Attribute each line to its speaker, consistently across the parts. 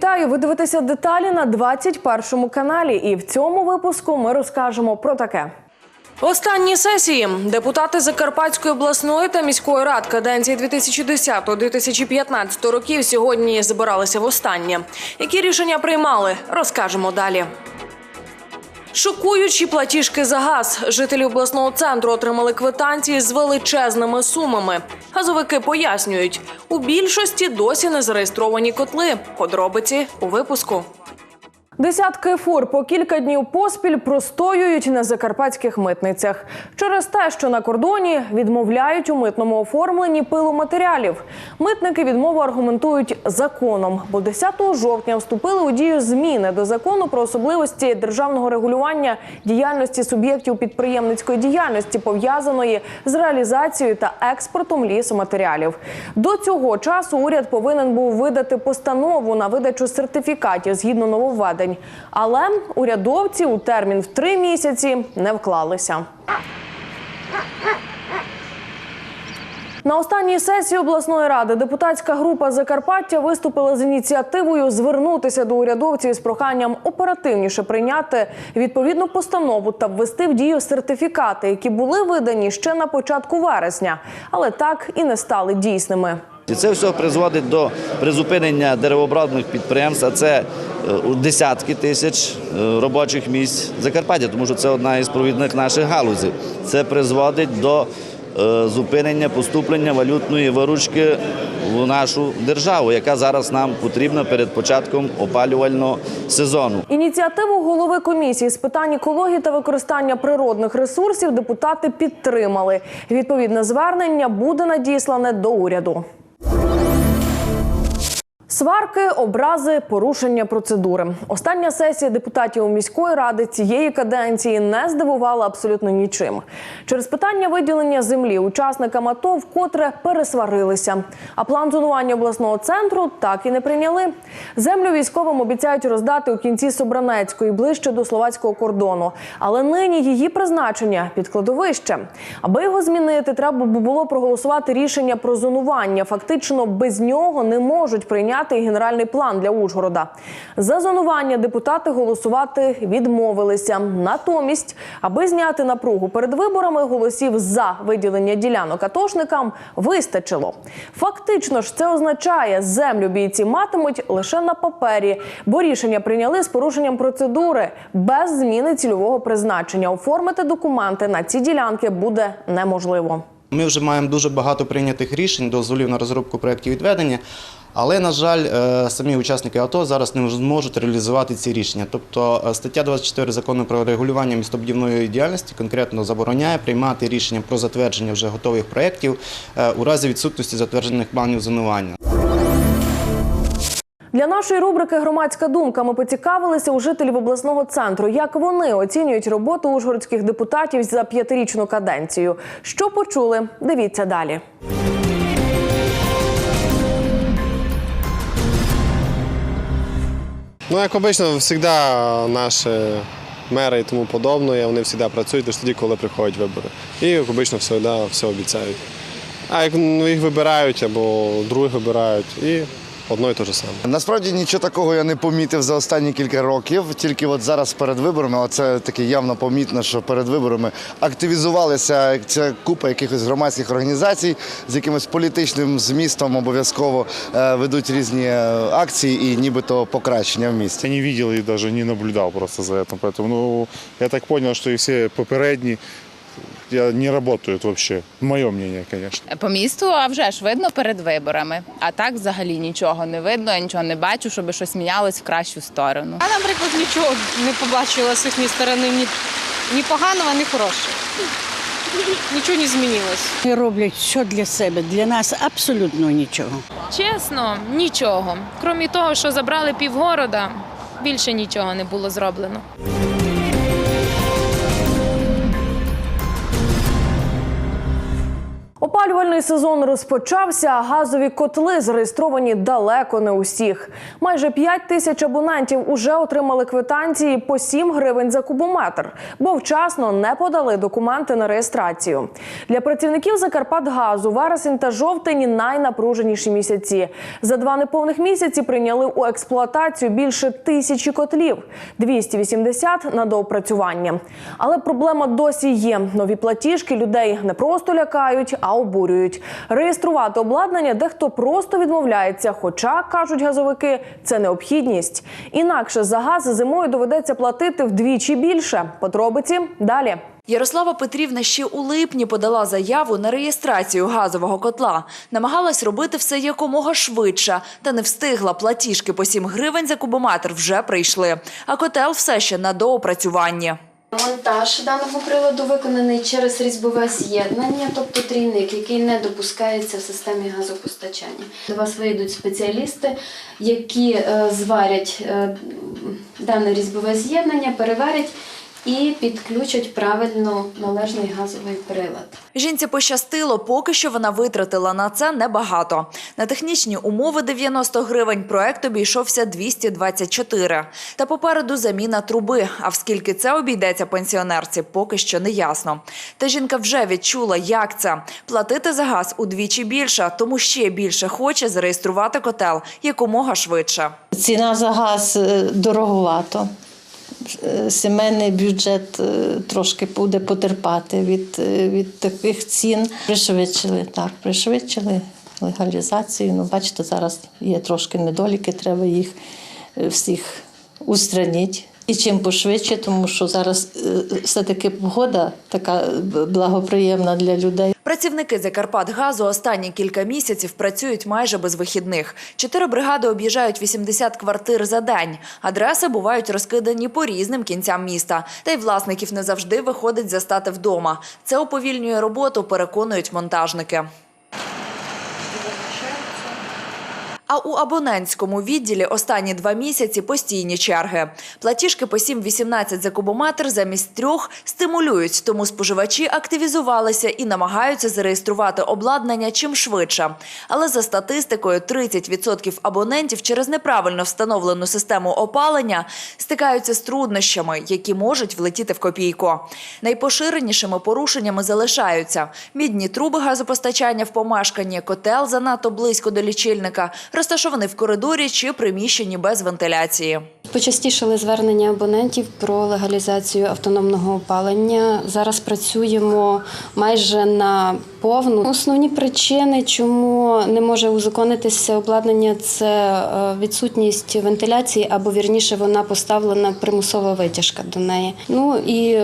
Speaker 1: Вітаю! Ви дивитеся деталі на 21 каналі. І в цьому випуску ми розкажемо про таке. Останні сесії депутати Закарпатської обласної та міської рад каденції 2010-2015 років сьогодні збиралися в останнє. Які рішення приймали, розкажемо далі. Шокуючі платіжки за газ. Жителі обласного центру отримали квитанції з величезними сумами. Газовики пояснюють, у більшості досі не зареєстровані котли. Подробиці у випуску. Десятки фур по кілька днів поспіль простоюють на закарпатських митницях через те, що на кордоні відмовляють у митному оформленні пиломатеріалів. Митники відмову аргументують законом, бо 10 жовтня вступили у дію зміни до закону про особливості державного регулювання діяльності суб'єктів підприємницької діяльності, пов'язаної з реалізацією та експортом лісоматеріалів. До цього часу уряд повинен був видати постанову на видачу сертифікатів згідно нововведень. Але урядовці у термін в три місяці не вклалися. На останній сесії обласної ради депутатська група Закарпаття виступила з ініціативою звернутися до урядовців з проханням оперативніше прийняти відповідну постанову та ввести в дію сертифікати, які були видані ще на початку вересня, але так і не стали дійсними.
Speaker 2: І це все призводить до призупинення деревообробних підприємств, а це е, десятки тисяч е, робочих місць Закарпаття, тому що це одна із провідних наших галузей. Це призводить до е, зупинення поступлення валютної виручки в нашу державу, яка зараз нам потрібна перед початком опалювального сезону.
Speaker 1: Ініціативу голови комісії з питань екології та використання природних ресурсів депутати підтримали. Відповідне звернення буде надіслане до уряду. Сварки, образи, порушення процедури. Остання сесія депутатів міської ради цієї каденції не здивувала абсолютно нічим. Через питання виділення землі учасникам АТО вкотре пересварилися. А план зонування обласного центру так і не прийняли. Землю військовим обіцяють роздати у кінці Собранецької ближче до словацького кордону. Але нині її призначення під кладовище. Аби його змінити, треба було проголосувати рішення про зонування. Фактично без нього не можуть прийняти і генеральний план для Ужгорода. За зонування депутати голосувати відмовилися. Натомість, аби зняти напругу перед виборами, голосів за виділення ділянок атошникам вистачило. Фактично ж це означає, землю бійці матимуть лише на папері, бо рішення прийняли з порушенням процедури без зміни цільового призначення. Оформити документи на ці ділянки буде неможливо.
Speaker 3: Ми вже маємо дуже багато прийнятих рішень, дозволів на розробку проєктів відведення, але, на жаль, е, самі учасники АТО зараз не зможуть реалізувати ці рішення. Тобто е, стаття 24 закону про регулювання містобудівної діяльності конкретно забороняє приймати рішення про затвердження вже готових проєктів е, у разі відсутності затверджених планів зонування.
Speaker 1: Для нашої рубрики Громадська думка ми поцікавилися у жителів обласного центру, як вони оцінюють роботу ужгородських депутатів за п'ятирічну каденцію. Що почули? Дивіться далі.
Speaker 4: Ну, як обично, завжди наші мери і тому подобне, вони завжди працюють лише тоді, коли приходять вибори. І як обично завжди все обіцяють. А як ну, їх вибирають або других вибирають, і одно і те ж саме.
Speaker 5: Насправді нічого такого я не помітив за останні кілька років. Тільки от зараз перед виборами, оце таке явно помітно, що перед виборами активізувалися ця купа якихось громадських організацій з якимось політичним змістом обов'язково е, ведуть різні е, акції і нібито покращення в місті.
Speaker 6: Я не видел и даже не наблюдал просто за этим. Поэтому ну, я так понял, что и все попередні не работают вообще. Мое мнение, конечно.
Speaker 7: По місту, а вже ж видно перед виборами. А так взагалі нічого не видно, я нічого не бачу, щоб щось мінялось в кращу сторону.
Speaker 8: Я, наприклад, нічого не побачила з їхньої сторони ні, ні поганого, ні хорошого. Нічого не змінилось.
Speaker 9: Вони роблять що для себе, для нас абсолютно нічого.
Speaker 10: Чесно, нічого. Крім того, що забрали півгорода, більше нічого не було зроблено.
Speaker 1: Опалювальний сезон розпочався, а газові котли зареєстровані далеко не усіх. Майже 5 тисяч абонентів уже отримали квитанції по 7 гривень за кубометр, бо вчасно не подали документи на реєстрацію. Для працівників Закарпатгазу вересень та жовтень найнапруженіші місяці. За два неповних місяці прийняли у експлуатацію більше тисячі котлів, 280 на доопрацювання. Але проблема досі є. Нові платіжки людей не просто лякають, а обурюють. Реєструвати обладнання дехто просто відмовляється. Хоча кажуть газовики, це необхідність. Інакше за газ зимою доведеться платити вдвічі більше. Подробиці далі.
Speaker 11: Ярослава Петрівна ще у липні подала заяву на реєстрацію газового котла. Намагалась робити все якомога швидше, та не встигла. Платіжки по 7 гривень за кубометр вже прийшли. А котел все ще на доопрацюванні.
Speaker 12: Монтаж даного приладу виконаний через різьбове з'єднання, тобто трійник, який не допускається в системі газопостачання. До вас вийдуть спеціалісти, які е, зварять е, дане різьбове з'єднання, переварять і підключать правильно належний газовий прилад.
Speaker 11: Жінці пощастило, поки що вона витратила на це небагато. На технічні умови 90 гривень проект обійшовся 224. Та попереду заміна труби. А в скільки це обійдеться пенсіонерці, поки що не ясно. Та жінка вже відчула, як це платити за газ удвічі більше, тому ще більше хоче зареєструвати котел якомога швидше.
Speaker 13: Ціна за газ е, дороговато. Сімейний бюджет е, трошки буде потерпати від, е, від таких цін. Пришвидшили, так, пришвидшили легалізацію. Ну, бачите, зараз є трошки недоліки, треба їх е, всіх устранити. І чим пошвидше, тому що зараз е, все-таки погода така е, благоприємна для людей.
Speaker 11: Працівники Закарпатгазу останні кілька місяців працюють майже без вихідних. Чотири бригади об'їжджають 80 квартир за день. Адреси бувають розкидані по різним кінцям міста. Та й власників не завжди виходить застати вдома. Це уповільнює роботу, переконують монтажники. А у абонентському відділі останні два місяці постійні черги. Платіжки по 7,18 за кубометр замість трьох стимулюють, тому споживачі активізувалися і намагаються зареєструвати обладнання чим швидше. Але за статистикою 30% абонентів через неправильно встановлену систему опалення стикаються з труднощами, які можуть влетіти в копійку. Найпоширенішими порушеннями залишаються мідні труби газопостачання в помешканні, котел занадто близько до лічильника, розташований в коридорі чи приміщенні без вентиляції.
Speaker 12: Почастішали звернення абонентів про легалізацію автономного опалення. Зараз працюємо майже на повну. Основні причини, чому не може узаконитися обладнання, це е, відсутність вентиляції або вірніше вона поставлена примусова витяжка до неї. Ну і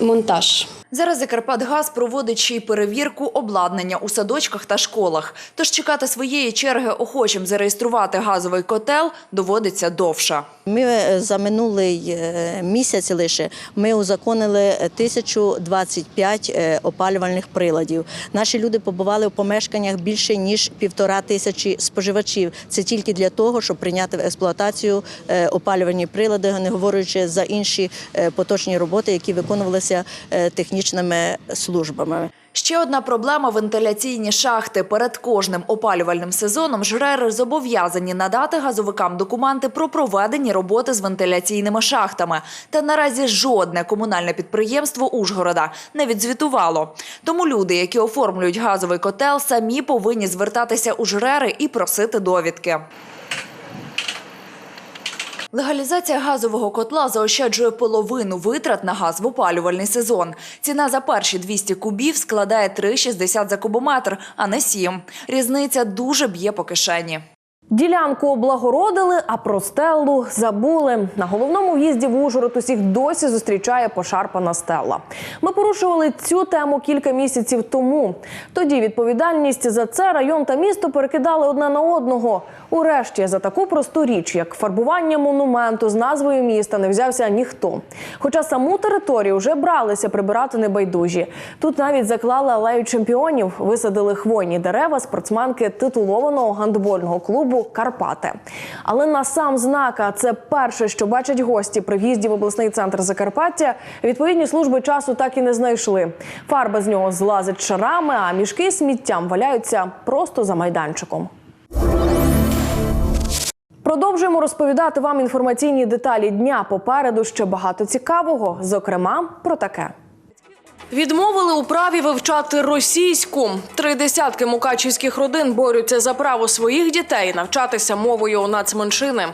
Speaker 12: монтаж.
Speaker 11: Зараз Закарпатгаз проводить ще й перевірку обладнання у садочках та школах. Тож чекати своєї черги охочим зареєструвати газовий котел доводиться довше.
Speaker 13: Ми е, за минулий е, місяць лише ми узаконили 1025 е, опалювальних приладів. Наші люди побували в помешканнях більше ніж півтора тисячі споживачів. Це тільки для того, щоб прийняти в експлуатацію опалювальні прилади, не говорячи за інші поточні роботи, які виконувалися е, технічними службами.
Speaker 11: Ще одна проблема – вентиляційні шахти. Перед кожним опалювальним сезоном жрери зобов'язані надати газовикам документи про проведені роботи з вентиляційними шахтами. Та наразі жодне комунальне підприємство Ужгорода не відзвітувало. Тому люди, які оформлюють газовий котел, самі повинні звертатися у жрери і просити довідки. Легалізація газового котла заощаджує половину витрат на газ в опалювальний сезон. Ціна за перші 200 кубів складає 3,60 за кубометр, а не 7. Різниця дуже б'є по кишені.
Speaker 1: Ділянку облагородили, а про стелу забули. На головному в'їзді в Ужгород усіх досі зустрічає пошарпана стела. Ми порушували цю тему кілька місяців тому. Тоді відповідальність за це район та місто перекидали одне на одного. Урешті за таку просту річ, як фарбування монументу з назвою міста, не взявся ніхто. Хоча саму територію вже бралися прибирати небайдужі. Тут навіть заклали алею чемпіонів, висадили хвойні дерева спортсменки титулованого гандбольного клубу Карпати. Але на сам знак, а це перше, що бачать гості при в'їзді в обласний центр Закарпаття, відповідні служби часу так і не знайшли. Фарба з нього злазить шарами, а мішки сміттям валяються просто за майданчиком. Продовжуємо розповідати вам інформаційні деталі дня. Попереду ще багато цікавого, зокрема про таке. Відмовили у праві вивчати російську. Три десятки мукачівських родин борються за право своїх дітей навчатися мовою нацменшини.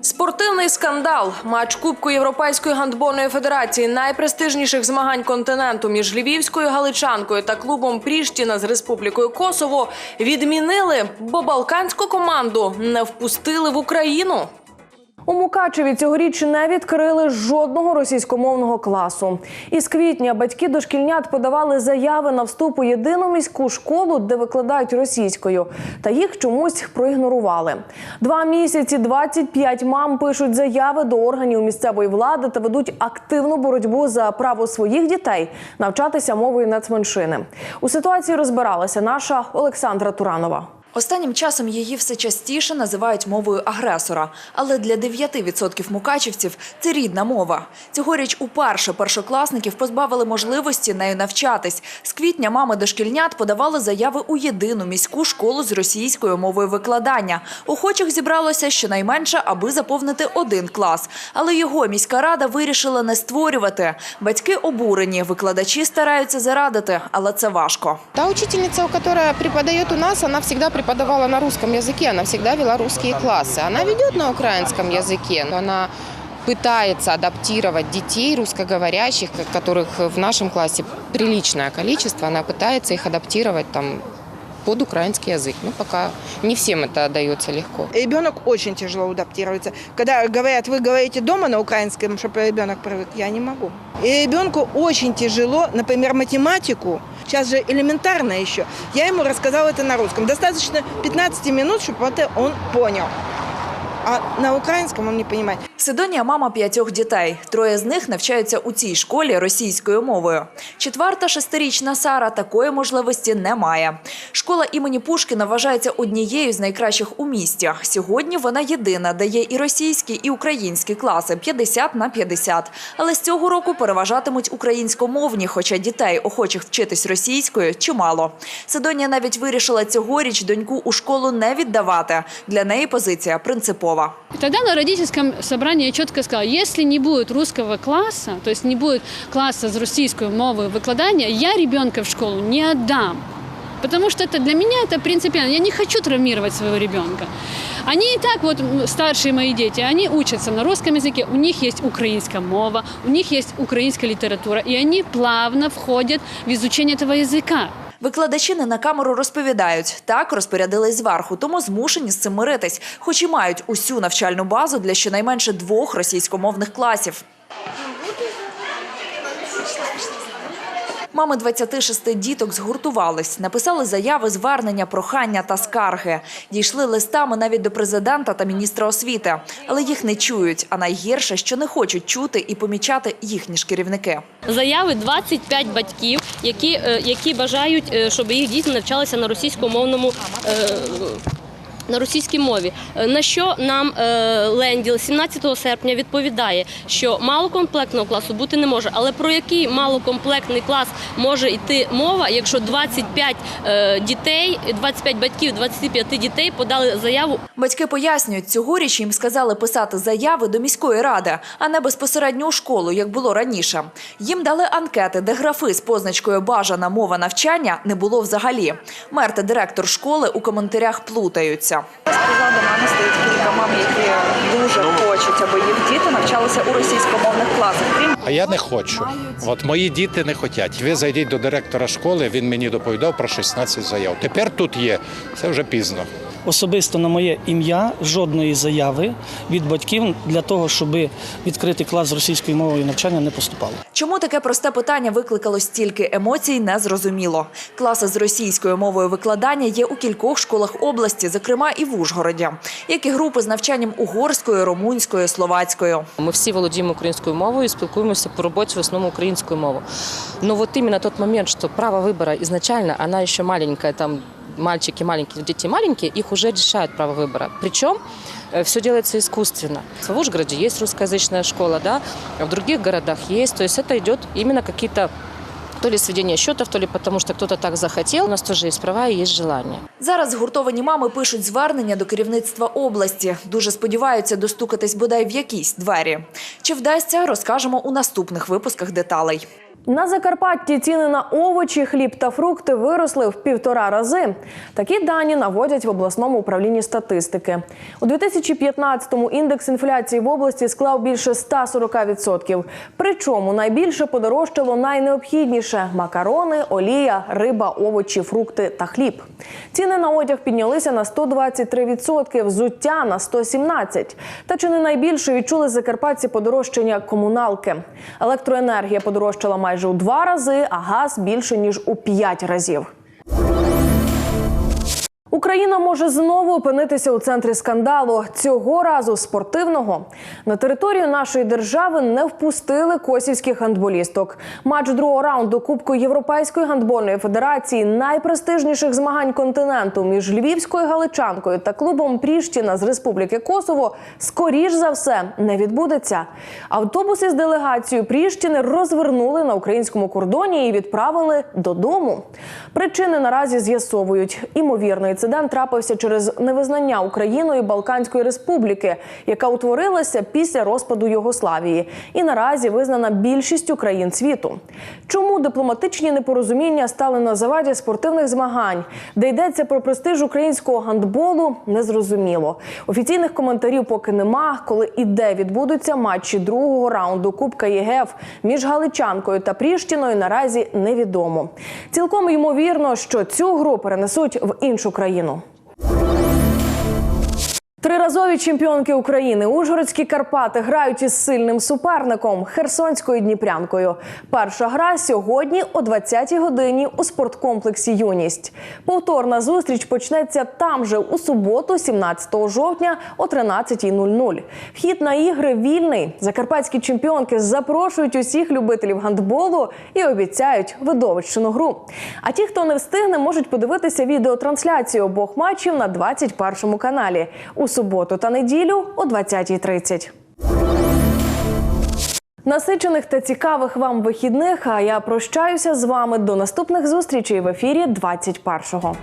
Speaker 1: Спортивний скандал. Матч Кубку Європейської гандбольної федерації найпрестижніших змагань континенту між львівською галичанкою та клубом Пріштіна з Республікою Косово відмінили, бо балканську команду не впустили в Україну. У Мукачеві цьогоріч не відкрили жодного російськомовного класу. Із квітня батьки дошкільнят подавали заяви на вступ у єдину міську школу, де викладають російською, та їх чомусь проігнорували. Два місяці 25 мам пишуть заяви до органів місцевої влади та ведуть активну боротьбу за право своїх дітей навчатися мовою нацменшини. У ситуації розбиралася наша Олександра Туранова.
Speaker 11: Останнім часом її все частіше називають мовою агресора, але для 9% мукачівців це рідна мова. Цьогоріч уперше першокласників позбавили можливості нею навчатись. З квітня мами дошкільнят подавали заяви у єдину міську школу з російською мовою викладання. Охочих зібралося щонайменше, аби заповнити один клас. Але його міська рада вирішила не створювати. Батьки обурені, викладачі стараються зарадити, але це важко.
Speaker 14: Та учительница, которая преподает у нас, она всегда преподавала на русском языке, она всегда вела русские классы. Она ведет на украинском языке, она пытается адаптировать детей русскоговорящих, которых в нашем классе приличное количество, она пытается их адаптировать там под украинский язык. Но пока не всем это дается легко.
Speaker 15: Ребенок очень тяжело адаптируется. Когда говорят, вы говорите дома на украинском, чтобы ребенок привык, я не могу. И ребенку очень тяжело, например, математику, сейчас же элементарно еще. Я ему рассказала это на русском. Достаточно 15 минут, чтобы это он понял. А на українському він не розуміє.
Speaker 11: Сидонія – мама п'ятьох дітей. Троє з них навчаються у цій школі російською мовою. Четверта шестирічна Сара такої можливості не має. Школа імені Пушкіна вважається однією з найкращих у місті. Сьогодні вона єдина, де є і російські, і українські класи – 50 на 50. Але з цього року переважатимуть українськомовні, хоча дітей, охочих вчитись російською, чимало. Сидонія навіть вирішила цьогоріч доньку у школу не віддавати. Для неї позиція принципова.
Speaker 16: И Тогда на родительском собрании я четко сказала, если не будет русского класса, то есть не будет класса с российской мовой выкладания, я ребенка в школу не отдам. Потому что это для меня это принципиально. Я не хочу травмировать своего ребенка. Они и так, вот м, старшие мои дети, они учатся на русском языке, у них есть украинская мова, у них есть украинская литература, и они плавно входят в изучение этого языка.
Speaker 11: Викладачі не на камеру розповідають, так розпорядились зверху, тому змушені з цим миритись, хоч і мають усю навчальну базу для щонайменше двох російськомовних класів. Мами 26 діток згуртувались, написали заяви, звернення, прохання та скарги. Дійшли листами навіть до президента та міністра освіти, але їх не чують. А найгірше, що не хочуть чути і помічати їхні ж керівники.
Speaker 17: Заяви 25 батьків, які, е, які бажають, е, щоб їх діти навчалися на російськомовному. е, На російській мові Е, на що нам е, Ленділ 17 серпня відповідає, що малокомплектного класу бути не може. Але про який малокомплектний клас може йти мова, якщо 25 е, дітей, 25 батьків, 25 дітей подали заяву
Speaker 11: Батьки пояснюють, цьогоріч їм сказали писати заяви до міської ради, а не безпосередньо у школу, як було раніше. Їм дали анкети, де графи з позначкою «бажана мова навчання» не було взагалі. Мер та директор школи у коментарях плутаються.
Speaker 18: Позаду мене стоїть кілька мам, які дуже хочуть, аби їх діти навчалися у російськомовних класах.
Speaker 19: А я не хочу. От мої діти не хочуть. Ви зайдіть до директора школи, він мені доповідав про 16 заяв. Тепер тут є, це вже пізно.
Speaker 20: Особисто на моє ім'я жодної заяви від батьків для того, щоб відкрити клас з російською мовою навчання не поступало.
Speaker 11: Чому таке просте питання викликало стільки емоцій, не зрозуміло. Класи з російською мовою викладання є у кількох школах області, зокрема і в Ужгороді, як і групи з навчанням угорською, румунською, словацькою.
Speaker 21: Ми всі володіємо українською мовою, і спілкуємося по роботі в основному українською мовою. Но вот именно тот момент, что право выбора изначально, она еще маленькая, там мальчики маленькие, дети маленькие, их уже решают право выбора. Причем все делается искусственно. В Ужгороде есть русскоязычная школа, да, а в других городах есть. То есть это идет именно какие-то то ли сведение счетов, то ли потому, что кто-то так захотел. У нас тоже есть права и есть желание.
Speaker 11: Зараз згуртовані мами пишуть звернення до керівництва області. Дуже сподіваються достукатись бодай в якісь двері. Чи вдасться, розкажемо у наступних випусках деталей.
Speaker 1: На Закарпатті ціни на овочі, хліб та фрукти виросли в півтора рази. Такі дані наводять в обласному управлінні статистики. У 2015-му індекс інфляції в області склав більше 140%. Причому найбільше подорожчало найнеобхідніше – макарони, олія, риба, овочі, фрукти та хліб. Ціни на одяг піднялися на 123%, взуття на 117%. Та чи не найбільше відчули закарпатці подорожчання комуналки? Електроенергія подорожчала майже у два рази, а газ більше ніж у п'ять разів. Україна може знову опинитися у центрі скандалу цього разу спортивного. На територію нашої держави не впустили косівських гандболісток. Матч другого раунду Кубку Європейської гандбольної федерації найпрестижніших змагань континенту між львівською галичанкою та клубом Пріштіна з Республіки Косово скоріш за все не відбудеться. Автобуси з делегацією Пріштіни розвернули на українському кордоні і відправили додому. Причини наразі з'ясовують. Імовірно, інцидент трапився через невизнання Україною Балканської республіки, яка утворилася після розпаду Югославії, і наразі визнана більшістю країн світу. Чому дипломатичні непорозуміння стали на заваді спортивних змагань, де йдеться про престиж українського гандболу, незрозуміло. Офіційних коментарів поки нема. Коли і де відбудуться матчі другого раунду Кубка ЄГЕФ між Галичанкою та Пріштіною, наразі невідомо. Цілком ймовірно, що цю гру перенесуть в іншу країну. Україну. Триразові чемпіонки України Ужгородські Карпати грають із сильним суперником Херсонською Дніпрянкою. Перша гра сьогодні о 20-й годині у спорткомплексі Юність. Повторна зустріч почнеться там же у суботу, 17 жовтня о 13.00. Вхід на ігри вільний. Закарпатські чемпіонки запрошують усіх любителів гандболу і обіцяють видовищну гру. А ті, хто не встигне, можуть подивитися відеотрансляцію обох матчів на 21 каналі у суботу та неділю о 20.30. Насичених та цікавих вам вихідних. А я прощаюся з вами до наступних зустрічей в ефірі 21-го.